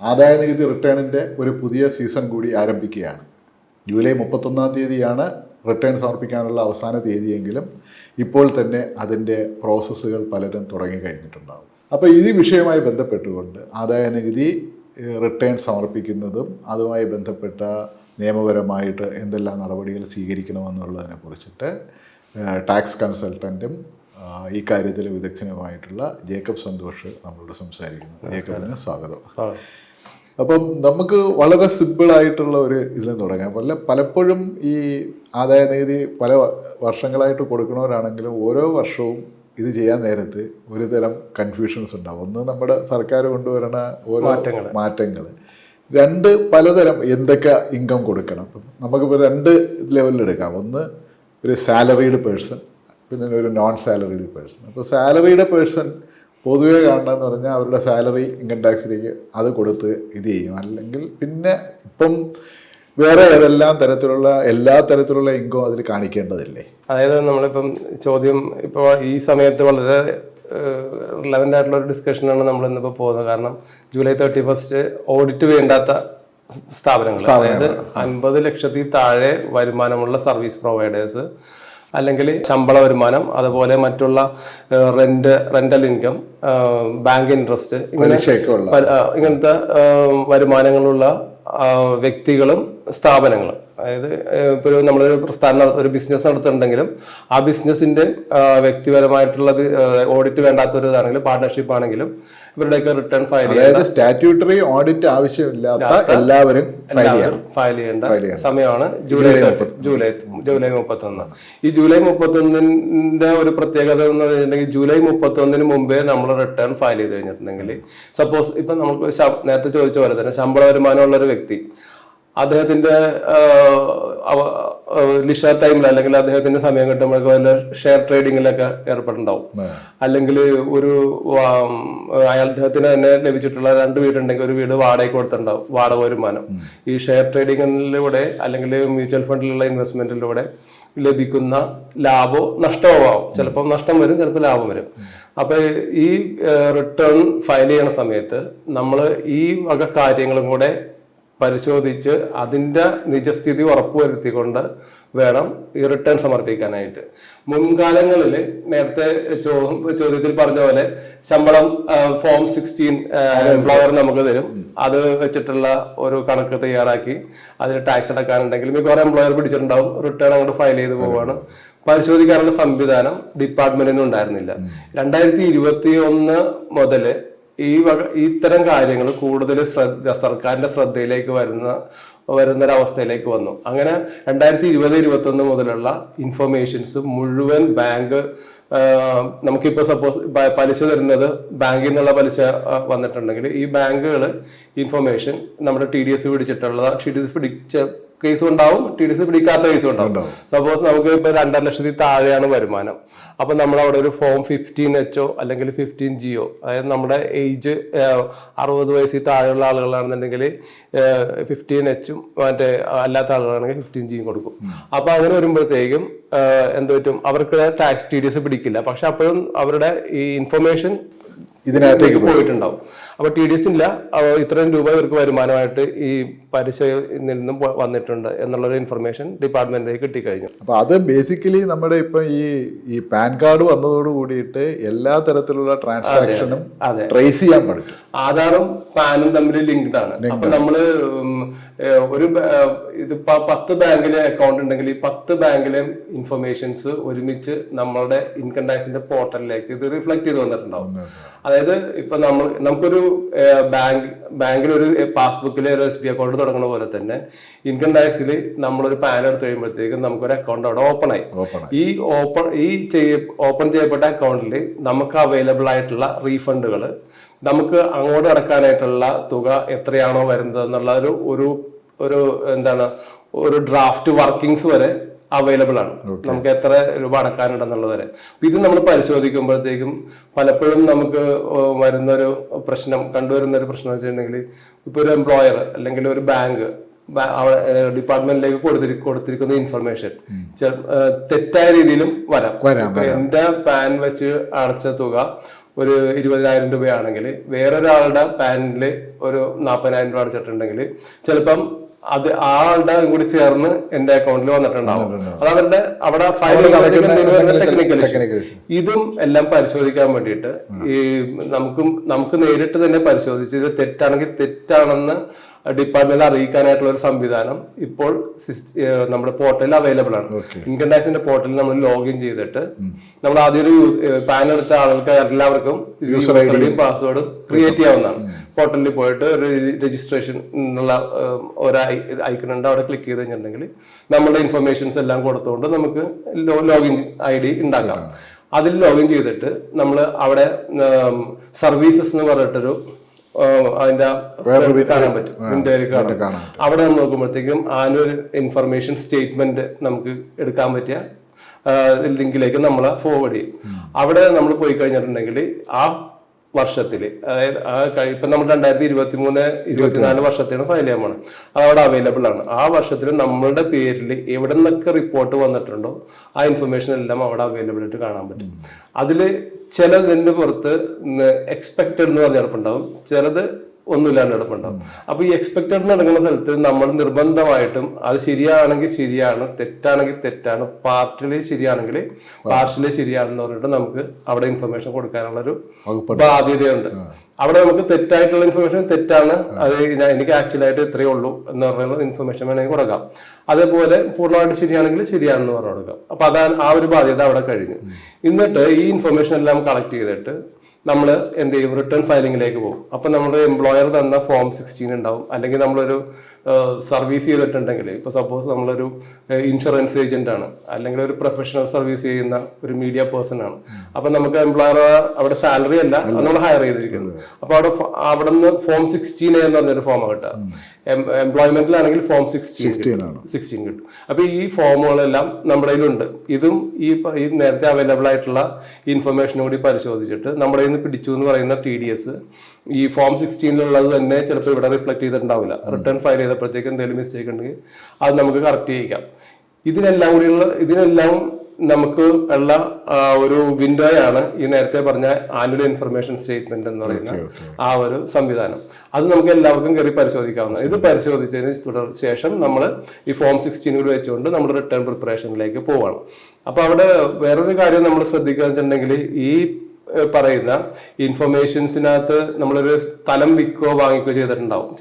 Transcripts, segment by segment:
ആദായ നികുതി റിട്ടേണിന്റെ ഒരു പുതിയ സീസൺ കൂടി ആരംഭിക്കുകയാണ്. ജൂലൈ മുപ്പത്തൊന്നാം തീയതിയാണ് റിട്ടേൺ സമർപ്പിക്കാനുള്ള അവസാന തീയതിയെങ്കിലും ഇപ്പോൾ തന്നെ അതിന്റെ പ്രോസസ്സുകൾ പലരും തുടങ്ങി തുടങ്ങിക്കഴിഞ്ഞിട്ടുണ്ടാകും അപ്പോൾ ഈ വിഷയവുമായി ബന്ധപ്പെട്ടുകൊണ്ട് ആദായ നികുതി റിട്ടേൺ സമർപ്പിക്കുന്നതും അതുമായി ബന്ധപ്പെട്ട നിയമപരമായിട്ട് എന്തെല്ലാം നടപടികൾ സ്വീകരിക്കണമെന്നുള്ളതിനെ കുറിച്ചിട്ട് ടാക്സ് കൺസൾട്ടന്റും ഈ കാര്യത്തിൽ വിദഗ്ധനുമായിട്ടുള്ള ജേക്കബ് സന്തോഷ് നമ്മളോട് സംസാരിക്കുന്നു. ജേക്കബിന് സ്വാഗതം. അപ്പം നമുക്ക് വളരെ സിമ്പിളായിട്ടുള്ള ഒരു ഇതിൽ നിന്ന് തുടങ്ങാം. പല പലപ്പോഴും ഈ ആദായ നികുതി പല വർഷങ്ങളായിട്ട് കൊടുക്കുന്നവരാണെങ്കിലും ഓരോ വർഷവും ഇത് ചെയ്യാൻ നേരത്ത് ഒരു തരം കൺഫ്യൂഷൻസ് ഉണ്ടാവും. ഒന്ന് നമ്മുടെ സർക്കാർ കൊണ്ടുവരുന്ന ഓരോ മാറ്റങ്ങൾ രണ്ട് പലതരം എന്തൊക്കെ ഇൻകം കൊടുക്കണം. അപ്പം നമുക്കിപ്പോൾ രണ്ട് ലെവലിൽ എടുക്കാം. ഒന്ന് ഒരു സാലറീഡ് പേഴ്സൺ പിന്നെ ഒരു നോൺ സാലറീഡ് പേഴ്സൺ അപ്പോൾ സാലറീഡ് പേഴ്സൺ പൊതുവേ കാണണമെന്ന് പറഞ്ഞാൽ അവരുടെ സാലറി ഇൻകം ടാക്സിലേക്ക് അത് കൊടുത്ത് ഇത് ചെയ്യും. അല്ലെങ്കിൽ പിന്നെ ഇപ്പം വേറെ ഏതെല്ലാം തരത്തിലുള്ള എല്ലാ തരത്തിലുള്ള ഇൻകം അതിൽ കാണിക്കേണ്ടതില്ലേ? അതായത് നമ്മളിപ്പം ചോദ്യം ഇപ്പോൾ ഈ സമയത്ത് വളരെ റിലവന്റ് ആയിട്ടുള്ള ഒരു ഡിസ്കഷനാണ് നമ്മൾ ഇന്നിപ്പോൾ പോകുന്നത്. കാരണം ജൂലൈ തേർട്ടി ഫസ്റ്റ് ഓഡിറ്റ് വേണ്ടാത്ത സ്ഥാപനങ്ങൾ. അതായത് അൻപത് ലക്ഷത്തിൽ താഴെ വരുമാനമുള്ള സർവീസ് പ്രൊവൈഡേഴ്സ് അല്ലെങ്കിൽ ശമ്പള വരുമാനം അതുപോലെ മറ്റുള്ള rent rental income bank interest ഇങ്ങനെ ഇങ്ങനത്തെ വരുമാനങ്ങളുള്ള വ്യക്തികളും സ്ഥാപനങ്ങളും അതായത് ഇപ്പോൾ ഒരു നമ്മളൊരു പ്രസ്ഥാനം ഒരു ബിസിനസ് നടത്തുന്നുണ്ടെങ്കിലും ആ ബിസിനസിന്റെ ആ, വ്യക്തിപരമായിട്ടുള്ള ഓഡിറ്റ് വേണ്ടാത്ത ഒരു ഇതാണെങ്കിലും പാർട്ണർഷിപ്പ് ആണെങ്കിലും ഇവരുടെയൊക്കെ റിട്ടേൺ ഫയൽ ചെയ്യുന്നത് അതായത് സ്റ്റാറ്റ്യൂട്ടറി ഓഡിറ്റ് ആവശ്യമില്ലാത്ത എല്ലാവരും ഫയൽ ചെയ്യേണ്ട സമയമാണ് ജൂലൈ ജൂലൈ ജൂലൈ മുപ്പത്തൊന്ന്. ഈ ജൂലൈ മുപ്പത്തൊന്നിന്റെ ഒരു പ്രത്യേകത എന്ന് പറഞ്ഞിട്ടുണ്ടെങ്കിൽ ജൂലൈ മുപ്പത്തൊന്നിന് മുമ്പേ നമ്മൾ റിട്ടേൺ ഫയൽ ചെയ്ത് കഴിഞ്ഞിട്ടുണ്ടെങ്കിൽ സപ്പോസ് ഇപ്പൊ നമുക്ക് നേരത്തെ ചോദിച്ച പോലെ തന്നെ ശമ്പള വരുമാനമുള്ള ഒരു വ്യക്തി അദ്ദേഹത്തിന്റെ ലിഷർ ടൈമിൽ അല്ലെങ്കിൽ അദ്ദേഹത്തിന്റെ സമയം കിട്ടുമ്പോഴൊക്കെ വല്ല ഷെയർ ട്രേഡിങ്ങിലൊക്കെ ഏർപ്പെട്ടുണ്ടാവും അല്ലെങ്കിൽ ഒരു അയാൾ അദ്ദേഹത്തിന് തന്നെ ലഭിച്ചിട്ടുള്ള രണ്ട് വീടുണ്ടെങ്കിൽ ഒരു വീട് വാടകയ്ക്ക് കൊടുത്തിട്ടുണ്ടാവും വാടക വരുമാനം. ഈ ഷെയർ ട്രേഡിങ്ങിലൂടെ അല്ലെങ്കിൽ മ്യൂച്വൽ ഫണ്ടിലുള്ള ഇൻവെസ്റ്റ്മെന്റിലൂടെ ലഭിക്കുന്ന ലാഭോ നഷ്ടമോ ആവും ചിലപ്പോൾ നഷ്ടം വരും ചിലപ്പോൾ ലാഭം വരും. അപ്പൊ ഈ റിട്ടേൺ ഫയൽ ചെയ്യണ സമയത്ത് നമ്മൾ ഈ വക കാര്യങ്ങളും കൂടെ പരിശോധിച്ച് അതിന്റെ നിജസ്ഥിതി ഉറപ്പുവരുത്തിക്കൊണ്ട് വേണം ഈ റിട്ടേൺ സമർപ്പിക്കാനായിട്ട്. മുൻകാലങ്ങളിൽ നേരത്തെ ചോദ്യത്തിൽ പറഞ്ഞ പോലെ ശമ്പളം ഫോം സിക്സ്റ്റീൻ എംപ്ലോയർ നമുക്ക് തരും. അത് വെച്ചിട്ടുള്ള ഒരു കണക്ക് തയ്യാറാക്കി അതിന് ടാക്സ് അടക്കാനുണ്ടെങ്കിൽ മിക്കവാറും എംപ്ലോയർ പിടിച്ചിട്ടുണ്ടാവും. റിട്ടേൺ അങ്ങോട്ട് ഫയൽ ചെയ്ത് പോവാണ് പരിശോധിക്കാനുള്ള സംവിധാനം ഡിപ്പാർട്ട്മെന്റിനും ഉണ്ടായിരുന്നില്ല രണ്ടായിരത്തി ഇരുപത്തി ഒന്ന് മുതൽ ഈ വക ഇത്തരം കാര്യങ്ങൾ കൂടുതൽ ശ്രദ്ധ സർക്കാരിന്റെ ശ്രദ്ധയിലേക്ക് വരുന്ന വരുന്നൊരവസ്ഥയിലേക്ക് വന്നു. അങ്ങനെ രണ്ടായിരത്തി ഇരുപത് ഇരുപത്തി ഒന്ന് മുതലുള്ള ഇൻഫർമേഷൻസ് മുഴുവൻ ബാങ്ക് നമുക്കിപ്പോൾ സപ്പോസ് പലിശ തരുന്നത് ബാങ്കിൽ നിന്നുള്ള പലിശ വന്നിട്ടുണ്ടെങ്കിൽ ഈ ബാങ്കുകൾ ഇൻഫർമേഷൻ നമ്മുടെ ടി ഡി എസ് പിടിച്ചിട്ടുള്ള ടി ഡി എസ് പിടിച്ച കേസും ഉണ്ടാവും ടി ഡി എസ് പിടിക്കാത്ത കേസും ഉണ്ടാവും. സപ്പോസ് നമുക്ക് ഇപ്പൊ രണ്ടര ലക്ഷത്തിൽ താഴെയാണ് വരുമാനം. അപ്പൊ നമ്മൾ അവിടെ ഒരു ഫോം ഫിഫ്റ്റീൻ എച്ചോ അല്ലെങ്കിൽ ഫിഫ്റ്റീൻ ജിയോ അതായത് നമ്മുടെ ഏജ് അറുപത് വയസ്സിൽ താഴെയുള്ള ആളുകളാണെന്നുണ്ടെങ്കിൽ ഫിഫ്റ്റീൻ എച്ചും മറ്റേ അല്ലാത്ത ആളുകളാണെങ്കിൽ ഫിഫ്റ്റീൻ ജിയും കൊടുക്കും. അപ്പൊ അങ്ങനെ വരുമ്പോഴത്തേക്കും എന്ത് പറ്റും? അവർക്ക് ടാക്സ് ടി ഡി എസ് പിടിക്കില്ല. പക്ഷെ അപ്പോഴും അവരുടെ ഈ ഇൻഫർമേഷൻ ഇതിനകത്തേക്ക് പോയിട്ടുണ്ടാവും. അപ്പൊ ടി ഡി എസ് ഇല്ല. ഇത്രയും രൂപ ഇവർക്ക് വരുമാനമായിട്ട് ഈ പലിശയിൽ നിന്നും വന്നിട്ടുണ്ട് എന്നുള്ളൊരു ഇൻഫർമേഷൻ ഡിപ്പാർട്ട്മെന്റിലേക്ക് കിട്ടിക്കഴിഞ്ഞു. അപ്പോൾ അത് ബേസിക്കലി നമ്മുടെ ഇപ്പം ഈ ഈ പാൻ കാർഡ് വന്നതോട് കൂടിയിട്ട് എല്ലാ തരത്തിലുള്ള ട്രാൻസാക്ഷനും ട്രേസ് ചെയ്യാൻ പറ്റും. ആധാറും പാനും തമ്മിൽ ലിങ്ക്ഡ് ആണ്. അപ്പൊ നമ്മൾ ഒരു ഇത് പത്ത് ബാങ്കിലെ അക്കൗണ്ട് ഉണ്ടെങ്കിൽ ഈ പത്ത് ബാങ്കിലെ ഇൻഫർമേഷൻസ് ഒരുമിച്ച് നമ്മളുടെ ഇൻകം ടാക്സിന്റെ പോർട്ടലിലേക്ക് ഇത് റിഫ്ലക്ട് ചെയ്ത് വന്നിട്ടുണ്ടാവും. അതായത് ഇപ്പൊ നമ്മൾ നമുക്കൊരു ബാങ്ക് ബാങ്കിൽ ഒരു പാസ്ബുക്കിൽ ഒരു എസ് ബി അക്കൗണ്ട് തുടങ്ങുന്ന പോലെ തന്നെ ഇൻകം ടാക്സിൽ നമ്മളൊരു പാൻ എടുത്ത് കഴിയുമ്പോഴത്തേക്കും നമുക്കൊരു അക്കൗണ്ട് അവിടെ ഓപ്പൺ ആയി. ഈ ഓപ്പൺ ഈ ഓപ്പൺ ചെയ്യപ്പെട്ട അക്കൗണ്ടിൽ നമുക്ക് അവൈലബിൾ ആയിട്ടുള്ള റീഫണ്ടുകൾ നമുക്ക് അങ്ങോട്ട് അടക്കാനായിട്ടുള്ള തുക എത്രയാണോ വരുന്നത് എന്നുള്ള ഒരു ഒരു ഒരു എന്താണ് ഒരു ഡ്രാഫ്റ്റ് വർക്കിംഗ്സ് വരെ അവൈലബിൾ ആണ്. നമുക്ക് എത്ര രൂപ അടക്കാനുണ്ടെന്നുള്ളത് വരെ ഇത് നമ്മൾ പരിശോധിക്കുമ്പോഴത്തേക്കും പലപ്പോഴും നമുക്ക് വരുന്നൊരു പ്രശ്നം കണ്ടുവരുന്ന ഒരു പ്രശ്നം വെച്ചിട്ടുണ്ടെങ്കിൽ ഇപ്പൊ ഒരു എംപ്ലോയർ അല്ലെങ്കിൽ ഒരു ബാങ്ക് ഡിപ്പാർട്ട്മെന്റിലേക്ക് കൊടുത്തിരി കൊടുത്തിരിക്കുന്ന ഇൻഫർമേഷൻ തെറ്റായ രീതിയിലും വരാം. എന്റെ പാൻ വെച്ച് അടച്ച തുക ഒരു ഇരുപതിനായിരം രൂപയാണെങ്കിൽ വേറൊരാളുടെ പാനിൽ ഒരു നാൽപ്പതിനായിരം രൂപ അടച്ചിട്ടുണ്ടെങ്കിൽ ചിലപ്പം അത് ആ ആളുടെ കൂടി ചേർന്ന് എന്റെ അക്കൗണ്ടിൽ വന്നിട്ടുണ്ടാവും. അത് അവരുടെ അവിടെ ടെക്നിക്കൽ ഇതും എല്ലാം പരിശോധിക്കാൻ വേണ്ടിയിട്ട് ഈ നമുക്കും നമുക്ക് നേരിട്ട് തന്നെ പരിശോധിച്ച് ഇത് തെറ്റാണെങ്കിൽ തെറ്റാണെന്ന് ഡിപ്പാർട്ട്മെന്റ് അറിയിക്കാനായിട്ടുള്ള ഒരു സംവിധാനം ഇപ്പോൾ നമ്മുടെ പോർട്ടലിൽ അവൈലബിൾ ആണ്. ഇൻകം ടാക്സിന്റെ പോർട്ടലിൽ നമ്മൾ ലോഗിൻ ചെയ്തിട്ട് നമ്മൾ ആദ്യം ഒരു പാൻ എടുത്ത ആളുകൾക്ക് എല്ലാവർക്കും യൂസർ ഐഡിയും പാസ്വേഡും ക്രിയേറ്റ് ചെയ്യാവുന്നതാണ്. പോർട്ടലിൽ പോയിട്ട് ഒരു രജിസ്ട്രേഷൻ എന്നുള്ള ഒരു ഐക്കൺ ഉണ്ട്. അവിടെ ക്ലിക്ക് ചെയ്ത് കഴിഞ്ഞിട്ടുണ്ടെങ്കിൽ നമ്മുടെ ഇൻഫർമേഷൻസ് എല്ലാം കൊടുത്തുകൊണ്ട് നമുക്ക് ലോഗിൻ ഐ ഡി ഉണ്ടാക്കാം. അതിൽ ലോഗിൻ ചെയ്തിട്ട് നമ്മൾ അവിടെ സർവീസസ് എന്ന് പറഞ്ഞിട്ടൊരു അതിന്റെ കാണാൻ പറ്റും. വിൻഡോയിൽ കാണാം. അവിടെ നമ്മൾ നോക്കുമ്പോഴത്തേക്കും ആനുവൽ ഇൻഫർമേഷൻ സ്റ്റേറ്റ്മെന്റ് നമുക്ക് എടുക്കാൻ പറ്റിയ ലിങ്കിലേക്ക് നമ്മൾ ഫോർവേഡ് ചെയ്യും. അവിടെ നമ്മൾ പോയി കഴിഞ്ഞിട്ടുണ്ടെങ്കിൽ ആ വർഷത്തിൽ അതായത് ആ കഴി- ഇപ്പൊ നമ്മൾ രണ്ടായിരത്തി ഇരുപത്തി മൂന്ന് ഇരുപത്തിനാല്. വർഷത്തിലാണ് ചെയ്യാൻ പോകണം അത് അവിടെ അവൈലബിൾ ആണ്. ആ വർഷത്തിൽ നമ്മളുടെ പേരിൽ എവിടെ നിന്നൊക്കെ റിപ്പോർട്ട് വന്നിട്ടുണ്ടോ ആ ഇൻഫർമേഷൻ എല്ലാം അവിടെ അവൈലബിൾ ആയിട്ട് കാണാൻ പറ്റും. അതിൽ ചിലതിന്റെ പുറത്ത് എക്സ്പെക്റ്റഡ് എന്ന് പറഞ്ഞ ഉണ്ടാവും ചിലത് ഒന്നുമില്ലാണ്ട് കിടപ്പുണ്ടാവും. അപ്പൊ ഈ എക്സ്പെക്റ്റഡ് നടക്കുന്ന സ്ഥലത്ത് നമ്മൾ നിർബന്ധമായിട്ടും അത് ശരിയാണെങ്കിൽ ശരിയാണ് തെറ്റാണെങ്കിൽ തെറ്റാണ് പാർട്ടിലി ശരിയാണെങ്കിൽ പാർട്ടിലി ശരിയാണെന്ന് പറഞ്ഞിട്ട് നമുക്ക് അവിടെ ഇൻഫർമേഷൻ കൊടുക്കാനുള്ള ഒരു ബാധ്യതയുണ്ട്. അവിടെ നമുക്ക് തെറ്റായിട്ടുള്ള ഇൻഫർമേഷൻ തെറ്റാണ്. അത് എനിക്ക് ആക്ച്വൽ ആയിട്ട് ഇത്രയേ ഉള്ളൂ എന്ന് പറയുന്ന ഇൻഫർമേഷൻ വേണമെങ്കിൽ കൊടുക്കാം. അതേപോലെ പൂർണമായിട്ട് ശരിയാണെങ്കിൽ ശരിയാണെന്ന് പറഞ്ഞു കൊടുക്കാം. അപ്പൊ അതാണ് ആ ഒരു ബാധ്യത അവിടെ കഴിഞ്ഞു. എന്നിട്ട് ഈ ഇൻഫർമേഷൻ എല്ലാം കളക്ട് ചെയ്തിട്ട് നമ്മൾ എന്ത് ചെയ്യും? റിട്ടേൺ ഫയലിംഗിലേക്ക് പോകും. അപ്പൊ നമ്മുടെ എംപ്ലോയർ തന്ന ഫോം സിക്സ്റ്റീൻ ഉണ്ടാവും അല്ലെങ്കിൽ നമ്മളൊരു സർവീസ് ചെയ്തിട്ടുണ്ടെങ്കിൽ ഇപ്പൊ സപ്പോസ് നമ്മളൊരു ഇൻഷുറൻസ് ഏജന്റ് ആണ് അല്ലെങ്കിൽ ഒരു പ്രൊഫഷണൽ സർവീസ് ചെയ്യുന്ന ഒരു മീഡിയ പേഴ്സൺ ആണ്. അപ്പൊ നമുക്ക് എംപ്ലോയർ അവിടെ സാലറി അല്ല നമ്മൾ ഹയർ ചെയ്തിരിക്കുന്നത്. അപ്പൊ അവിടെ അവിടെ നിന്ന് ഫോം സിക്സ്റ്റീൻ എന്ന് പറഞ്ഞൊരു ഫോം കിട്ടുക. എംപ്ലോയ്മെന്റിലാണെങ്കിൽ ഫോം സിക്സ്റ്റീൻ 16 ആണ്. സിക്സ്റ്റീൻ കിട്ടും. അപ്പൊ ഈ ഫോമുകളെല്ലാം നമ്മുടെ കയ്യിലുണ്ട്. ഇതും ഈ ഈ നേരത്തെ അവൈലബിൾ ആയിട്ടുള്ള ഇൻഫർമേഷനും കൂടി പരിശോധിച്ചിട്ട് നമ്മുടെ കയ്യിൽ നിന്ന് പിടിച്ചു എന്ന് പറയുന്ന ടി ഡി എസ് ഈ ഫോം സിക്സ്റ്റീനിലുള്ളത് തന്നെ ചിലപ്പോൾ ഇവിടെ റിഫ്ലക്ട് ചെയ്തിട്ടുണ്ടാവില്ല. റിട്ടേൺ ഫയൽ ചെയ്തപ്പോഴത്തേക്ക് എന്തെങ്കിലും മിസ്റ്റേക്ക് ഉണ്ടെങ്കിൽ അത് നമുക്ക് കറക്റ്റ് ചെയ്യിക്കാം. ഇതിനെല്ലാം കൂടിയുള്ള ഇതിനെല്ലാം നമുക്ക് ഉള്ള ഒരു വിൻഡോയാണ് ഈ നേരത്തെ പറഞ്ഞ ആനുവൽ ഇൻഫർമേഷൻ സ്റ്റേറ്റ്മെന്റ് എന്ന് പറയുന്ന ആ ഒരു സംവിധാനം. അത് നമുക്ക് എല്ലാവർക്കും കയറി പരിശോധിക്കാവുന്ന ഇത് പരിശോധിച്ചതിന് തുടർ ശേഷം നമ്മൾ ഈ ഫോം സിക്സ്റ്റീൻ കൂടി വെച്ചുകൊണ്ട് നമ്മൾ റിട്ടേൺ പ്രിപ്പറേഷനിലേക്ക് പോവാണ്. അപ്പൊ അവിടെ വേറൊരു കാര്യം നമ്മൾ ശ്രദ്ധിക്കുക വെച്ചിട്ടുണ്ടെങ്കിൽ ഈ പറയുന്ന ഇൻഫർമേഷൻസിനകത്ത് നമ്മളൊരു സ്ഥലം വിൽക്കുകയോ വാങ്ങിക്കുകയോ ചെയ്തിട്ടുണ്ടാവും.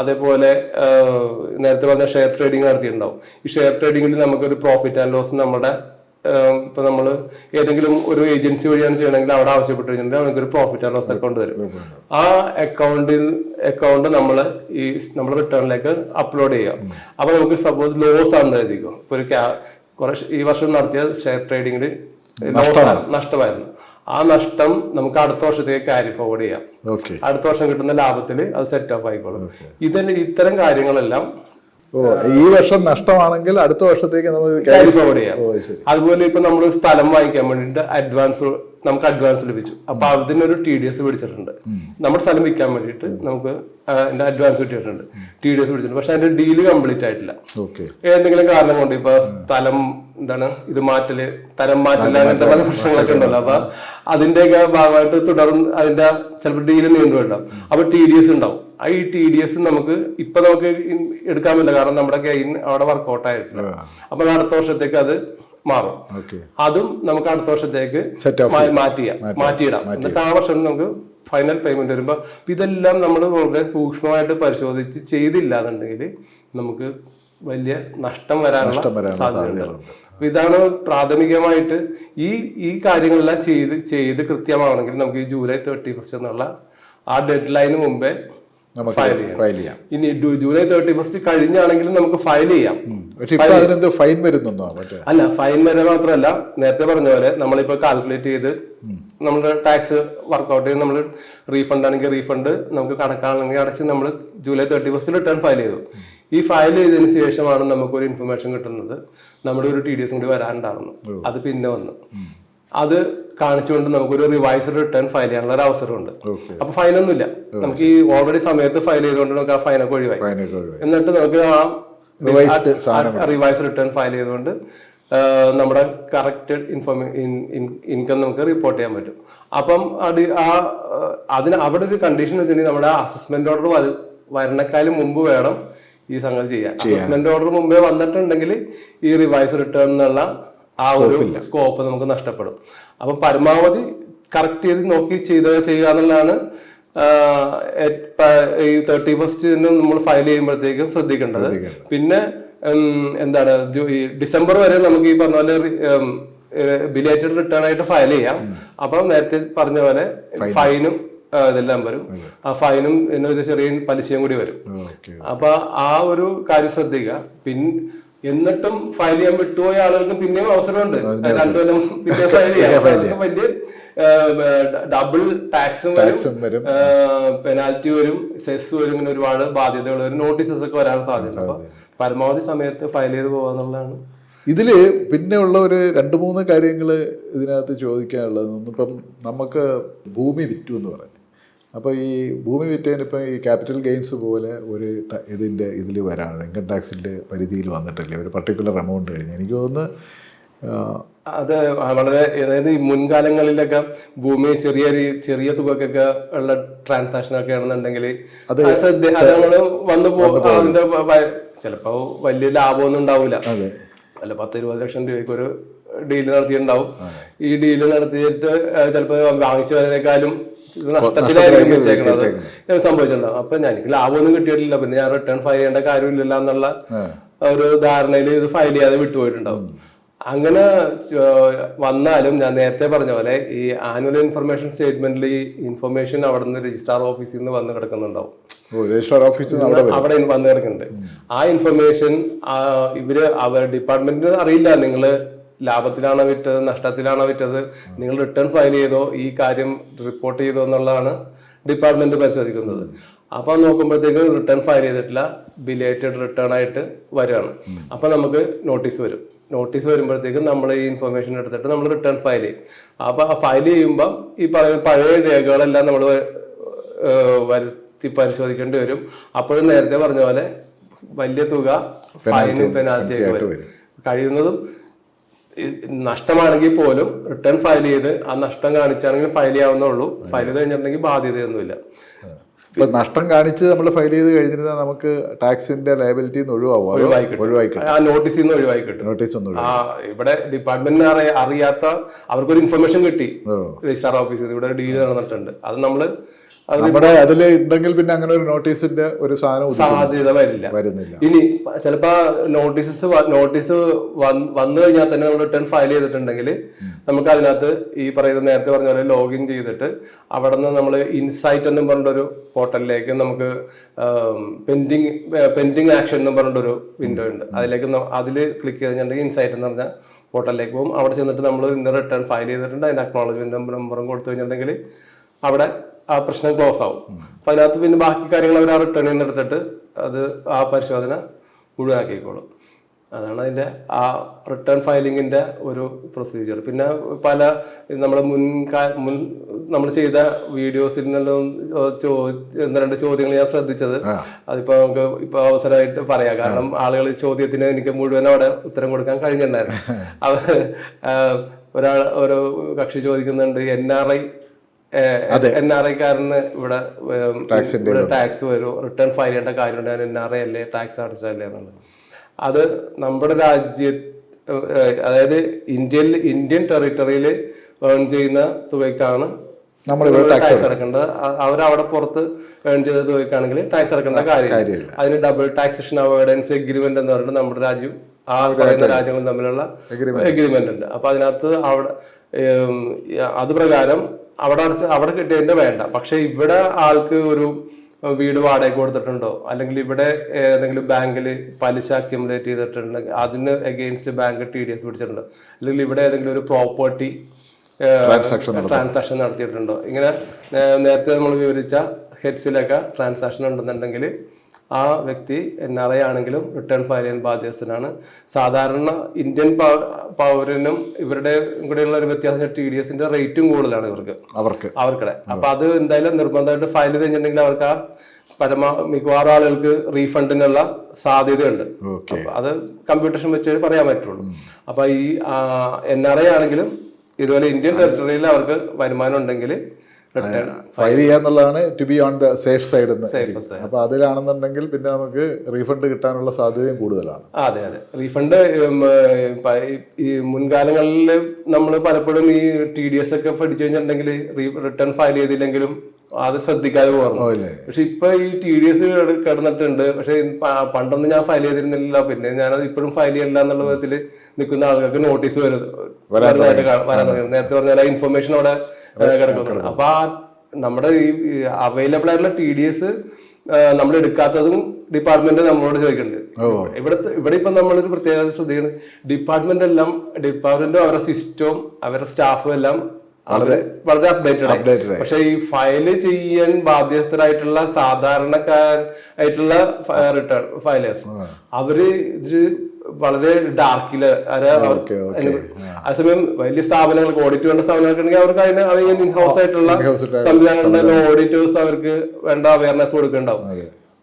അതേപോലെ നേരത്തെ പറഞ്ഞ ഷെയർ ട്രേഡിംഗ് നടത്തിയിട്ടുണ്ടാവും. ഈ ഷെയർ ട്രേഡിംഗിൽ നമുക്കൊരു പ്രോഫിറ്റ് ആൻഡ് ലോസ് നമ്മുടെ ഇപ്പൊ നമ്മൾ ഏതെങ്കിലും ഒരു ഏജൻസി വഴിയാണ് ചെയ്യണമെങ്കിൽ അവിടെ ആവശ്യപ്പെട്ട് കഴിഞ്ഞിട്ടുണ്ടെങ്കിൽ നമുക്കൊരു പ്രോഫിറ്റ് ആൻഡ് ലോസ് അക്കൗണ്ട് തരും. ആ അക്കൗണ്ടിൽ അക്കൗണ്ട് നമ്മൾ ഈ നമ്മൾ റിട്ടേണിലേക്ക് അപ്ലോഡ് ചെയ്യാം അപ്പൊ നമുക്ക് സപ്പോസ് ലോസ് ആണെന്ന് കരുതിക്കും ഇപ്പൊ ഒരു ഈ വർഷം നടത്തിയ ഷെയർ ട്രേഡിംഗിൽ നഷ്ടമായിരുന്നു. ആ നഷ്ടം നമുക്ക് അടുത്ത വർഷത്തേക്ക് ക്യാരി ഫോർവേഡ് ചെയ്യാം. അടുത്ത വർഷം കിട്ടുന്ന ലാഭത്തിൽ അത് സെറ്റ് ഓഫ് ആയിക്കോളും. ഇതിന് ഇത്തരം കാര്യങ്ങളെല്ലാം ഓ ഈ വർഷം നഷ്ടമാണെങ്കിൽ അടുത്ത വർഷത്തേക്ക് നമുക്ക് ക്യാരി ഫോർവേഡ് ചെയ്യാം. അതുപോലെ ഇപ്പൊ നമ്മൾ സ്ഥലം വാങ്ങിക്കാൻ വേണ്ടിയിട്ട് അഡ്വാൻസ് നമുക്ക് അഡ്വാൻസ് ലഭിച്ചു. അപ്പൊ അതിനൊരു ടി ഡി എസ് പിടിച്ചിട്ടുണ്ട്. നമ്മുടെ സ്ഥലം വിൽക്കാൻ വേണ്ടിട്ട് നമുക്ക് അതിന്റെ അഡ്വാൻസ് കിട്ടിയിട്ടുണ്ട്. ടി ഡി എസ് പിടിച്ചിട്ടുണ്ട്. പക്ഷെ അതിന്റെ ഡീൽ കംപ്ലീറ്റ് ആയിട്ടില്ല. ഏതെങ്കിലും കാരണം കൊണ്ട് ഇപ്പൊ സ്ഥലം എന്താണ് ഇത് മാറ്റൽ തരം മാറ്റൽ അങ്ങനത്തെ പല പ്രശ്നങ്ങളൊക്കെ ഉണ്ടല്ലോ. അപ്പൊ അതിന്റെയൊക്കെ ഭാഗമായിട്ട് തുടർന്ന് അതിന്റെ ചിലപ്പോൾ ഡീൽ നീണ്ടുണ്ടാവും അപ്പൊ ടി ഡി എസ് ഉണ്ടാവും. ആ ഈ ടി ഡി എസ് നമുക്ക് ഇപ്പൊ നമുക്ക് എടുക്കാൻ പറ്റില്ല. കാരണം നമ്മുടെ ഗെയിൻ അവിടെ വർക്കൗട്ട് ആയിട്ടില്ല. അപ്പൊ അടുത്ത വർഷത്തേക്ക് അത് മാറും. അതും നമുക്ക് അടുത്ത വർഷത്തേക്ക് മാറ്റിയാം മാറ്റിയിടാം. എന്നിട്ട് ആ വർഷം നമുക്ക് ഫൈനൽ പേയ്മെന്റ് വരുമ്പോ ഇതെല്ലാം നമ്മൾ വളരെ സൂക്ഷ്മമായിട്ട് പരിശോധിച്ച് ചെയ്തില്ല എന്നുണ്ടെങ്കിൽ നമുക്ക് വലിയ നഷ്ടം വരാനുള്ള സാധ്യതയുണ്ട്. അപ്പൊ ഇതാണ് പ്രാഥമികമായിട്ട് ഈ ഈ കാര്യങ്ങളെല്ലാം ചെയ്ത് ചെയ്ത് കൃത്യമാവണമെങ്കിൽ നമുക്ക് ഈ ജൂലൈ തേർട്ടി ഫസ്റ്റ് എന്നുള്ള ആ ഡെഡ് ലൈന് മുമ്പേ ഫയൽ ചെയ്യാം. ഇനി ജൂലൈ തേർട്ടി ഫസ്റ്റ് കഴിഞ്ഞാണെങ്കിലും നമുക്ക് ഫയൽ ചെയ്യാം. ഫൈൻ വരുന്നുണ്ടോ അല്ല ഫൈൻ വരെ മാത്രമല്ല നേരത്തെ പറഞ്ഞ പോലെ നമ്മളിപ്പോ കാൽക്കുലേറ്റ് ചെയ്ത് നമ്മുടെ ടാക്സ് വർക്ക്ഔട്ട് ചെയ്ത് നമ്മൾ റീഫണ്ട് ആണെങ്കിൽ റീഫണ്ട് നമുക്ക് കണക്കാണെങ്കിൽ അടച്ച് നമ്മൾ July thirty first return file ചെയ്തു. ഈ ഫയൽ ചെയ്തതിന് ശേഷമാണ് നമുക്കൊരു ഇൻഫർമേഷൻ കിട്ടുന്നത്. നമ്മുടെ ഒരു ടി ഡി എസ് കൂടി വരാനുണ്ടായിരുന്നു. അത് പിന്നെ വന്നു. അത് കാണിച്ചുകൊണ്ട് നമുക്കൊരു റിവൈസ് റിട്ടേൺ ഫയൽ ചെയ്യാനുള്ള ഒരു അവസരമുണ്ട് അപ്പൊ ഫൈനൊന്നുമില്ല നമുക്ക് ഈ ഓൾറെഡി സമയത്ത് ഫയൽ ചെയ്തുകൊണ്ട് നമുക്ക് ആ ഫൈനൊക്കെ ഒഴിവായി. എന്നിട്ട് നമുക്ക് ആ റിവൈസ് റിട്ടേൺ ഫയൽ ചെയ്തുകൊണ്ട് നമ്മുടെ കറക്റ്റ് ഇൻഫോർമേ ഇൻകം നമുക്ക് റിപ്പോർട്ട് ചെയ്യാൻ പറ്റും. അപ്പം അത് ആ അതിന് അവിടെ ഒരു കണ്ടീഷൻ വെച്ചിട്ടുണ്ടെങ്കിൽ നമ്മുടെ അസസ്മെന്റ് ഓർഡർ വരണക്കാലും മുമ്പ് വേണം ഈ സംഗതി ചെയ്യാം. അസസ്മെന്റ് ഓർഡർ മുമ്പേ വന്നിട്ടുണ്ടെങ്കിൽ ഈ റിവൈസ് റിട്ടേൺ എന്നുള്ള ആ ഒരു സ്കോപ്പ് നമുക്ക് നഷ്ടപ്പെടും. അപ്പം പരമാവധി കറക്റ്റ് ചെയ്ത് നോക്കി ചെയ്ത് ചെയ്യുക എന്നുള്ളതാണ് ഈ തേർട്ടി ഫസ്റ്റിന് നമ്മൾ ഫയൽ ചെയ്യുമ്പോഴത്തേക്കും ശ്രദ്ധിക്കേണ്ടത്. പിന്നെ എന്താണ് ഡിസംബർ വരെ നമുക്ക് ഈ പറഞ്ഞ പോലെ ബിലേറ്റഡ് റിട്ടേൺ ആയിട്ട് ഫയൽ ചെയ്യാം. അപ്പം നേരത്തെ പറഞ്ഞ പോലെ ഫൈനും ഇതെല്ലാം വരും. ആ ഫൈനും ഒരു ചെറിയ പലിശയും കൂടി വരും. അപ്പൊ ആ ഒരു കാര്യം ശ്രദ്ധിക്കുക പിൻ എന്നിട്ടും ഫയൽ ചെയ്യാൻ വിട്ടുപോയ ആളുകൾക്ക് പിന്നെയും അവസരമുണ്ട്. രണ്ടു കൊല്ലം പിന്നെ ഫയൽ ചെയ്യാം. വലിയ ഡബിൾ ടാക്സും വരും. പെനാൽറ്റി വരും. സെസ് വരും ഇങ്ങനെ ഒരുപാട് ബാധ്യതകൾ വരും. നോട്ടീസസ് ഒക്കെ വരാൻ സാധ്യത അപ്പൊ പരമാവധി സമയത്ത് ഫയൽ ചെയ്ത് പോകാന്നുള്ളതാണ്. ഇതിൽ പിന്നെ ഉള്ള ഒരു രണ്ട് മൂന്ന് കാര്യങ്ങൾ ഇതിനകത്ത് ചോദിക്കാനുള്ളത്. ഇപ്പം നമുക്ക് ഭൂമി വിറ്റു എന്ന് പറഞ്ഞു അപ്പോൾ ഈ ഭൂമി വിറ്റതിന് ഇപ്പം ഈ ക്യാപിറ്റൽ ഗെയിൻസ് പോലെ ഒരു ഇതിന്റെ ഇതിൽ വരാണ്. ഇൻകം ടാക്സിന്റെ പരിധിയിൽ വന്നിട്ടില്ലേ ഒരു പർട്ടിക്കുലർ എമൗണ്ട് കഴിഞ്ഞ്. എനിക്ക് തോന്നുന്നു അത് വളരെ അതായത് ഈ മുൻകാലങ്ങളിലൊക്കെ ഭൂമി ചെറിയ ചെറിയ തുകക്കൊക്കെ ഉള്ള ട്രാൻസാക്ഷൻ ഒക്കെ ആണെന്നുണ്ടെങ്കിൽ അത്. നമ്മൾ വന്നു പോകും അതിന്റെ വ- വ- ചിലപ്പോ വലിയ ലാഭമൊന്നും ഉണ്ടാവില്ല അതെ. അല്ല പത്ത് ഇരുപത് ലക്ഷം രൂപയ്ക്ക് ഒരു ഡീൽ നടത്തിയിട്ടുണ്ടാവും. ഈ ഡീൽ നടത്തിയിട്ട് ചിലപ്പോൾ വാങ്ങിച്ചതിനേക്കാളും നഷ്ടത്തിലായിരിക്കും വെച്ചേക്കണത് ഞാൻ സംഭവിച്ചിട്ടുണ്ടാവും. അപ്പൊ ഞാൻ- എനിക്ക് ലാഭമൊന്നും കിട്ടിയിട്ടില്ല. പിന്നെ ഞാൻ റിട്ടേൺ ഫയൽ ചെയ്യേണ്ട കാര്യമില്ലല്ലോ എന്നുള്ള ഒരു ധാരണയിൽ ഇത് ഫയൽ ചെയ്യാതെ വിട്ടുപോയിട്ടുണ്ടാവും. അങ്ങനെ വന്നാലും ഞാൻ നേരത്തെ പറഞ്ഞ പോലെ ഈ ആനുവൽ ഇൻഫർമേഷൻ സ്റ്റേറ്റ്മെന്റിൽ ഈ ഇൻഫർമേഷൻ അവിടെ നിന്ന് രജിസ്ട്രാർ ഓഫീസിൽ നിന്ന് വന്ന് കിടക്കുന്നുണ്ടാവും രജിസ്ട്രാർ ഓഫീസിൽ അവിടെ വന്നു കിടക്കുന്നുണ്ട്. ആ ഇൻഫർമേഷൻ ഇവർ അവർ ഡിപ്പാർട്ട്മെന്റിന് അറിയില്ല നിങ്ങൾ ലാഭത്തിലാണോ വിറ്റത് നഷ്ടത്തിലാണോ വിറ്റത് നിങ്ങൾ റിട്ടേൺ ഫയൽ ചെയ്തോ ഈ കാര്യം റിപ്പോർട്ട് ചെയ്തോ എന്നുള്ളതാണ് ഡിപ്പാർട്ട്മെന്റ് പരിശോധിക്കുന്നത്. അപ്പൊ നോക്കുമ്പോഴത്തേക്ക് റിട്ടേൺ ഫയൽ ചെയ്തിട്ടില്ല ബിലേറ്റഡ് റിട്ടേൺ ആയിട്ട് വരികയാണ്. അപ്പൊ നമുക്ക് നോട്ടീസ് വരും. നോട്ടീസ് വരുമ്പോഴത്തേക്കും നമ്മൾ ഈ ഇൻഫർമേഷൻ എടുത്തിട്ട് നമ്മൾ റിട്ടേൺ ഫയൽ ചെയ്യും. അപ്പൊ ആ ഫയൽ ചെയ്യുമ്പോൾ ഈ പറയുന്ന പഴയ രേഖകളെല്ലാം നമ്മൾ വരുത്തി പരിശോധിക്കേണ്ടി വരും. അപ്പോഴും നേരത്തെ പറഞ്ഞ പോലെ വലിയ തുക ഫൈനും പെനാൽറ്റി ഒക്കെ വരും. കഴിയുന്നതും നഷ്ടമാണെങ്കിൽ പോലും റിട്ടേൺ ഫയൽ ചെയ്ത് ആ നഷ്ടം കാണിച്ചാണെങ്കിൽ ഫയൽ ചെയ്യാവുന്നുള്ളൂ ഫയൽ ചെയ്ത് കഴിഞ്ഞിട്ടുണ്ടെങ്കിൽ ബാധ്യതയൊന്നുമില്ല. ഇപ്പൊ നഷ്ടം കാണിച്ച് നമ്മൾ ഫയൽ ചെയ്ത് കഴിഞ്ഞിരുന്നാൽ നമുക്ക് ടാക്സിന്റെ ലയബിലിറ്റി നോട്ടീസിൽ നിന്ന് ഒഴിവായി കിട്ടും. നോട്ടീസ് ഒന്നും ഒഴിവായി ആ ഇവിടെ ഡിപ്പാർട്ട്മെന്റിന് അറിയ അറിയാത്ത അവർക്കൊരു ഇൻഫർമേഷൻ കിട്ടി. രജിസ്ട്രാർ ഓഫീസിൽ ഇവിടെ ഡീൽ നടന്നിട്ടുണ്ട്. അത് നമ്മൾ അത് നമ്മുടെ അതിൽ ഉണ്ടെങ്കിൽ പിന്നെ അങ്ങനെ ഒരു നോട്ടീസിന്റെ ഒരു സാധനം. സാധ്യത വരില്ല. വരുന്നില്ല. ഇനി ചിലപ്പോ നോട്ടീസസ് നോട്ടീസ് വന്നു കഴിഞ്ഞാൽ തന്നെ നമ്മൾ റിട്ടേൺ ഫയൽ ചെയ്തിട്ടുണ്ടെങ്കിൽ നമുക്ക് അതിനകത്ത് ഈ പറയുന്ന നേരത്തെ പറഞ്ഞ പോലെ ലോഗിൻ ചെയ്തിട്ട് അവിടെ നിന്ന് നമ്മൾ ഇൻസൈറ്റ് എന്നും പറഞ്ഞൊരു പോർട്ടലിലേക്ക് നമുക്ക് പെൻഡിങ് പെൻഡിങ് ആക്ഷൻ എന്നും പറഞ്ഞൊരു വിൻഡോ ഉണ്ട്. അതിലേക്ക് അതിൽ ക്ലിക്ക് ചെയ്തിട്ടുണ്ടെങ്കിൽ ഇൻസൈറ്റ് എന്ന് പറഞ്ഞാൽ പോർട്ടലിലേക്ക് പോകും. അവിടെ ചെന്നിട്ട് നമ്മൾ ഇന്ന് റിട്ടേൺ ഫയൽ ചെയ്തിട്ടുണ്ട്. അതിന്റെ അക്നോളജ്മെന്റ് നമ്പറും കൊടുത്തു കഴിഞ്ഞിട്ടുണ്ടെങ്കിൽ അവിടെ ആ പ്രശ്നം ക്ലോസ് ആവും. അപ്പൊ അതിനകത്ത് പിന്നെ ബാക്കി കാര്യങ്ങൾ അവർ ആ റിട്ടേണിൽ നിന്ന് എടുത്തിട്ട് അത് ആ പരിശോധന മുഴുവനാക്കിക്കോളും അതാണ് അതിന്റെ ആ റിട്ടേൺ ഫയലിങ്ങിന്റെ ഒരു പ്രൊസീജിയർ പിന്നെ പല നമ്മുടെ മുൻ മുൻ നമ്മൾ ചെയ്ത വീഡിയോസിൽ നിന്നും ഒന്ന് രണ്ട് ചോദ്യങ്ങൾ ഞാൻ ശ്രദ്ധിച്ചത്. അതിപ്പോ നമുക്ക് ഇപ്പൊ അവസരമായിട്ട് പറയാം. കാരണം ആളുകൾ ചോദ്യത്തിന് എനിക്ക് മുഴുവൻ അവിടെ ഉത്തരം കൊടുക്കാൻ കഴിഞ്ഞിട്ടുണ്ടായിരുന്നു. അവ ഒരാൾ ഒരു കക്ഷി ചോദിക്കുന്നുണ്ട് N R I N R ഐക്കാരന് ഇവിടെ ടാക്സ് വരും. റിട്ടേൺ ഫയൽ ചെയ്യേണ്ട കാര്യമുണ്ട്. ഞാൻ എൻ ആർ ഐ അല്ലേ ടാക്സ് അടച്ചല്ലേ എന്നുള്ളത് അത് നമ്മുടെ രാജ്യ അതായത് ഇന്ത്യയിൽ ഇന്ത്യൻ ടെറിട്ടറിയിൽ ഏൺ ചെയ്യുന്ന തുകയ്ക്കാണ് നമ്മൾ ടാക്സ് അടക്കേണ്ടത്. അവരവിടെ പുറത്ത് ഏൺ ചെയ്ത തുകയ്ക്കാണെങ്കിൽ ടാക്സ് അടക്കേണ്ട കാര്യമില്ല. അതിന് ഡബിൾ ടാക്സേഷൻ അവോയ്ഡൻസ് എഗ്രിമെന്റ് എന്ന് പറഞ്ഞിട്ട് നമ്മുടെ രാജ്യം ആ പറയുന്ന രാജ്യങ്ങളും തമ്മിലുള്ള എഗ്രിമെന്റ് ഉണ്ട്. അപ്പൊ അതിനകത്ത് അവിടെ അത് പ്രകാരം അവിടെ അടച്ച് അവിടെ കിട്ടിയതിന്റെ വേണ്ട. പക്ഷെ ഇവിടെ ആൾക്ക് ഒരു വീട് വാടക കൊടുത്തിട്ടുണ്ടോ? അല്ലെങ്കിൽ ഇവിടെ ഏതെങ്കിലും ബാങ്കിൽ പലിശ അക്യുമുലേറ്റ് ചെയ്തിട്ടുണ്ടെങ്കിൽ അതിന് against bank T D S പിടിച്ചിട്ടുണ്ടോ. അല്ലെങ്കിൽ ഇവിടെ ഏതെങ്കിലും ഒരു പ്രോപ്പർട്ടി ട്രാൻസാക്ഷൻ നടത്തിയിട്ടുണ്ടോ? ഇങ്ങനെ നേരത്തെ നമ്മൾ വിവരിച്ച ഹെഡ്സിലൊക്കെ ട്രാൻസാക്ഷൻ ഉണ്ടെന്നുണ്ടെങ്കിൽ ആ വ്യക്തി എൻ ആർ ഐ ആണെങ്കിലും റിട്ടേൺ ഫയൽ ചെയ്യാൻ ബാധ്യസ്ഥനാണ്. സാധാരണ ഇന്ത്യൻ പൗരനും ഇവരുടെ കൂടെയുള്ള ഒരു വ്യത്യാസം ടി ഡി എസിന്റെ റേറ്റും കൂടുതലാണ് ഇവർക്ക്. അവർക്ക്. അവർക്കിടെ. അപ്പൊ അത് എന്തായാലും നിർബന്ധമായിട്ട് ഫയൽ ചെയ്ത് കഴിഞ്ഞിട്ടുണ്ടെങ്കിൽ അവർക്ക് ആ പരമാ മിക്കവാറും ആളുകൾക്ക് റീഫണ്ടിനുള്ള സാധ്യതയുണ്ട്. അത് കമ്പ്യൂട്ടേഷൻ വെച്ച് പറയാൻ പറ്റുള്ളൂ. അപ്പൊ ഈ എൻ ആർ ഐ ആണെങ്കിലും ഇതുപോലെ ഇന്ത്യൻ ടെറിട്ടറിയിൽ അവർക്ക് വരുമാനം ഉണ്ടെങ്കിൽ file ചെയ്യാന്നുള്ളതാണ് to be on the safe side എന്ന് അപ്പൊ അതിലാണെന്നുണ്ടെങ്കിൽ പിന്നെ നമുക്ക് റീഫണ്ട് കിട്ടാനുള്ള സാധ്യതയും കൂടുതലാണ്. അതെ അതെ. റീഫണ്ട് ഈ മുൻകാലങ്ങളിൽ നമ്മൾ പലപ്പോഴും ഈ ടി ഡി എസ് ഒക്കെ പഠിച്ചു കഴിഞ്ഞിട്ടുണ്ടെങ്കിൽ റിട്ടേൺ ഫയൽ ചെയ്തില്ലെങ്കിലും അത് ശ്രദ്ധിക്കാതെ അല്ലേ പക്ഷെ ഇപ്പൊ ഈ ടി ഡി എസ് കിടന്നിട്ടുണ്ട്. പക്ഷെ പണ്ടൊന്നും ഞാൻ ഫയൽ ചെയ്തിരുന്നില്ല. പിന്നെ ഞാനത് ഇപ്പോഴും ഫയൽ ചെയ്യണ്ട എന്നുള്ള വിധത്തിൽ നിൽക്കുന്ന ആൾക്കാർക്ക് നോട്ടീസ് കാണാം- വരാൻ നേരത്തെ പറഞ്ഞാൽ ഇൻഫർമേഷൻ അവിടെ കിടക്കുന്നുണ്ട് അപ്പൊ ആ നമ്മുടെ ഈ അവൈലബിൾ ആയിട്ടുള്ള ടി ഡി എസ് നമ്മൾ എടുക്കാത്തതും ഡിപ്പാർട്ട്മെന്റ് നമ്മളോട് ചോദിക്കുന്നുണ്ട് ഇവിടെ ഇവിടെ ഇപ്പൊ നമ്മളൊരു പ്രത്യേകത ശ്രദ്ധിക്കുന്നത് ഡിപ്പാർട്ട്മെന്റ് എല്ലാം ഡിപ്പാർട്ട്മെന്റും അവരുടെ സിസ്റ്റവും അവരുടെ സ്റ്റാഫും എല്ലാം വളരെ അപ്ഡേറ്റഡ് ആണ് പക്ഷെ ഈ ഫയൽ ചെയ്യാൻ ബാധ്യസ്ഥരായിട്ടുള്ള സാധാരണക്കാരായിട്ടുള്ള റിട്ടേൺ ഫയലേഴ്സ് അവർ ഇത് വളരെ ഡാർക്കിൽ അതേസമയം വലിയ സ്ഥാപനങ്ങൾക്ക് ഓഡിറ്റ് വേണ്ട സ്ഥാപനങ്ങൾക്ക് ഉണ്ടെങ്കിൽ അവർക്ക് അതിന് അതിന് ഇൻഹൗസ് ആയിട്ടുള്ള സംവിധാനങ്ങളുടെ ഓഡിറ്റേഴ്സ് അവർക്ക് വേണ്ട അവയർനെസ് കൊടുക്കുന്നുണ്ടാവും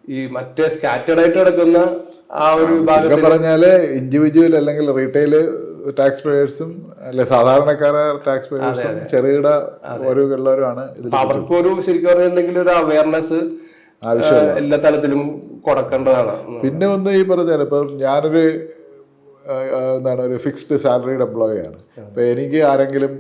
ഈ മറ്റേ സ്കാറ്റേഡ് ആയിട്ട് കിടക്കുന്ന ആ ഒരു വിഭാഗം പറഞ്ഞാൽ ഇൻഡിവിജ്വൽ അല്ലെങ്കിൽ റീറ്റെയിൽ ടാക്സ് പേയേഴ്സും അല്ലെ സാധാരണക്കാര ടാക്സ് പേയേഴ്സും ചെറുകിട ഓരോ ഉള്ളവരുമാണ് അവർക്കൊരു ശരിക്കും പറഞ്ഞിട്ടുണ്ടെങ്കിൽ ഒരു അവയർനെസ് എല്ലാ തലത്തിലും കൊടുക്കേണ്ടതാണ്. പിന്നെ ഒന്ന് ഈ പറഞ്ഞാൽ ഇപ്പം ഞാനൊരു എന്താണ് ഒരു ഫിക്സ്ഡ് സാലറീഡ് എംപ്ലോയി ആണ്. അപ്പോൾ എനിക്ക് ആരെങ്കിലും